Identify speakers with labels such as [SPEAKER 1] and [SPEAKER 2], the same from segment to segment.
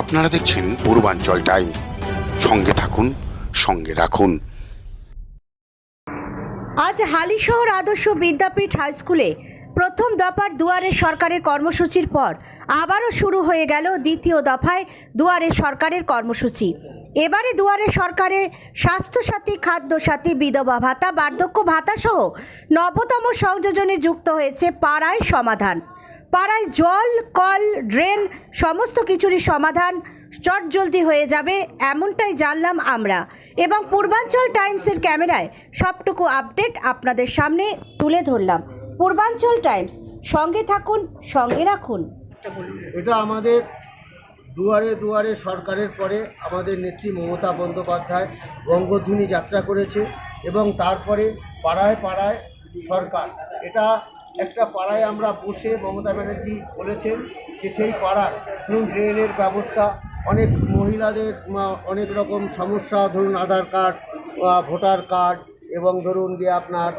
[SPEAKER 1] আপনারা দেখছেন পূর্বাঞ্চল টাইম। সঙ্গে থাকুন, সঙ্গে রাখুন।
[SPEAKER 2] আজ হালিশহর আদর্শ বিদ্যাপীঠ হাই স্কুলে প্রথম দফার দুয়ারে সরকারের কর্মসূচির পর আবারও শুরু হয়ে গেল দ্বিতীয় দফায় দুয়ারে সরকারের কর্মসূচি। এবারে দুয়ারে সরকারে স্বাস্থ্যসাথী, খাদ্যসাথী, বিধবা ভাতা, বার্ধক্য ভাতা সহ নবতম সংযোজনে যুক্ত হয়েছে পাড়ায় সমাধান। পাড়ায় জল, কল, ড্রেন সমস্ত কিছুরই সমাধান চটজলদি হয়ে যাবে এমনটাই জানলাম আমরা। এবং পূর্বাঞ্চল টাইমসের ক্যামেরায় সবটুকু আপডেট আপনাদের সামনে তুলে ধরলাম। পূর্বাঞ্চল টাইমস, সঙ্গে থাকুন, সঙ্গে রাখুন।
[SPEAKER 3] এটা আমাদের দুয়ারে দুয়ারে সরকারের পরে আমাদের নেত্রী মমতা বন্দ্যোপাধ্যায় বঙ্গধ্বনি যাত্রা করেছে এবং তারপরে পাড়ায় পাড়ায় সরকার। এটা একটা পাড়ায় আমরা বসে মমতা ব্যানার্জি বলেছেন যে সেই পাড়ার ধরুন ড্রেনের ব্যবস্থা, অনেক মহিলাদের অনেক রকম সমস্যা, ধরুন আধার কার্ড ভোটার কার্ড এবং ধরুন যে আপনার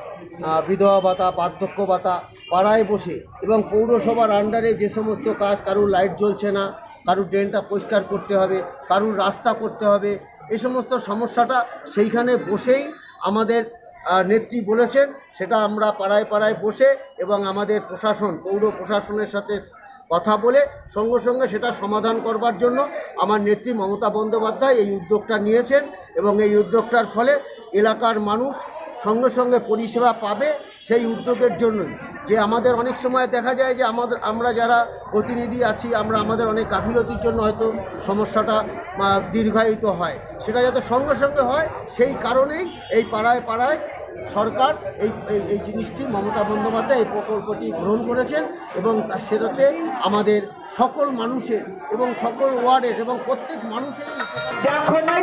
[SPEAKER 3] বিধবা ভাতা, বার্ধক্য ভাতা, পাড়ায় বসে এবং পৌরসভার আন্ডারে যে সমস্ত কাজ, কারুর লাইট জ্বলছে না, কারুর ড্রেনটা পরিষ্কার করতে হবে, কারুর রাস্তা করতে হবে এই সমস্ত সমস্যাটা সেইখানে বসেই আমাদের নেত্রী বলেছেন, সেটা আমরা পাড়ায় পাড়ায় বসে এবং আমাদের প্রশাসন, পৌর প্রশাসনের সাথে কথা বলে সঙ্গে সঙ্গে সেটা সমাধান করবার জন্য আমার নেত্রী মমতা বন্দ্যোপাধ্যায় এই উদ্যোগটা নিয়েছেন এবং এই উদ্যোগটার ফলে এলাকার মানুষ সঙ্গে সঙ্গে পরিষেবা পাবে সেই উদ্যোগের জন্যই। যে আমাদের অনেক সময় দেখা যায় যে আমাদের, আমরা যারা প্রতিনিধি আছি, আমরা আমাদের অনেক গাফিলতির জন্য হয়তো সমস্যাটা দীর্ঘায়িত হয়। সেটা যাতে সঙ্গে সঙ্গে হয়, সেই কারণেই এই পাড়ায় পাড়ায় সরকার এই, এই- জিনিসটি মমতা বন্দ্যোপাধ্যায় এই প্রকল্পটি গ্রহণ করেছেন এবং সেটাতে আমাদের সকল মানুষের এবং সকল ওয়ার্ডের এবং প্রত্যেক
[SPEAKER 4] বলে